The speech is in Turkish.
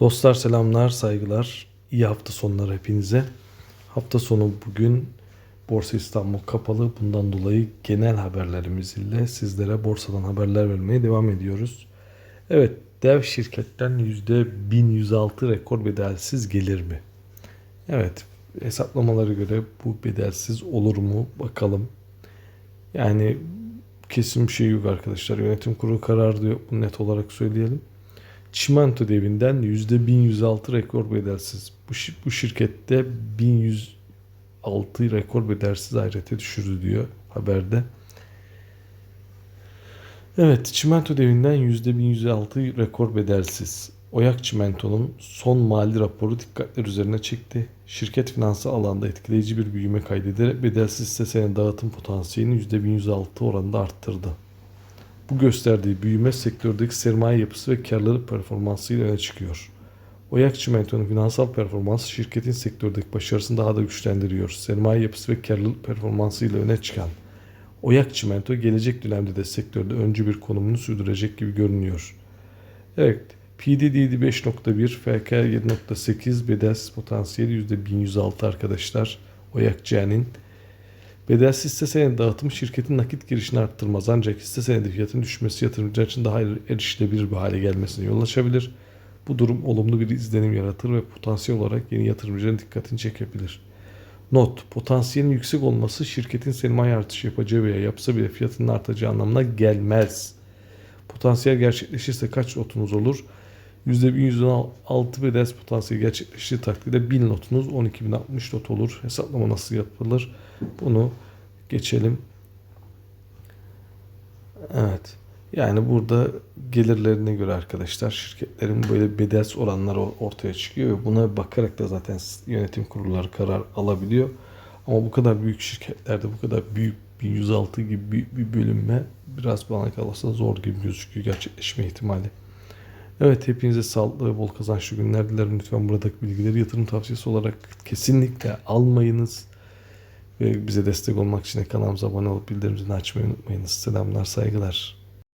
Dostlar selamlar, saygılar. İyi hafta sonları hepinize. Hafta sonu bugün Borsa İstanbul kapalı. Bundan dolayı genel haberlerimiz ile sizlere borsadan haberler vermeye devam ediyoruz. Evet, dev şirketten %1106 rekor bedelsiz gelir mi? Evet, hesaplamalara göre bu bedelsiz olur mu? Bakalım. Yani kesin bir şey yok arkadaşlar. Yönetim kurulu kararı diyor. Bunu net olarak söyleyelim. Çimento devinden %1106 rekor bedelsiz. Bu, bu şirkette 1106 rekor bedelsiz ayrete düşürdü diyor haberde. Evet, çimento devinden %1106 rekor bedelsiz. Oyak Çimento'nun son mali raporu dikkatler üzerine çekti. Şirket finansal alanda etkileyici bir büyüme kaydederek bedelsiz hisse senedi dağıtım potansiyelini %1106 oranında arttırdı. Bu gösterdiği büyüme sektördeki sermaye yapısı ve karlılık performansıyla öne çıkıyor. Oyak Çimento'nun finansal performansı şirketin sektördeki başarısını daha da güçlendiriyor. Sermaye yapısı ve karlılık performansıyla öne çıkan Oyak Çimento gelecek dönemde de sektörde öncü bir konumunu sürdürecek gibi görünüyor. Evet, PDD 5.1, FK 7.8, bedelsiz potansiyeli %1106 arkadaşlar. Oyak C'nin. Bedelsiz hisse senedi dağıtımı şirketin nakit girişini arttırmaz ancak hisse senedi fiyatının düşmesi yatırımcılar için daha erişilebilir bir hale gelmesine yol açabilir. Bu durum olumlu bir izlenim yaratır ve potansiyel olarak yeni yatırımcıların dikkatini çekebilir. Not, potansiyelin yüksek olması şirketin sermaye artışı yapacağı veya yapsa bile fiyatının artacağı anlamına gelmez. Potansiyel gerçekleşirse kaç notunuz olur? %1106 bedelsiz potansiyel gerçekleştiği takdirde 1000 notunuz 12.060 not olur. Hesaplama nasıl yapılır? Bunu geçelim. Evet. Yani burada gelirlerine göre arkadaşlar şirketlerin böyle bedelsiz oranları ortaya çıkıyor ve buna bakarak da zaten yönetim kurulları karar alabiliyor. Ama bu kadar büyük şirketlerde bu kadar büyük 1106 gibi bir bölünme biraz bana kalırsa zor gibi gözüküyor gerçekleşme ihtimali. Evet hepinize sağlıklı bol kazançlı günler dilerim. Lütfen buradaki bilgileri yatırım tavsiyesi olarak kesinlikle almayınız. Ve bize destek olmak için kanalımıza abone olup bildirim zilini açmayı unutmayınız. Selamlar, saygılar.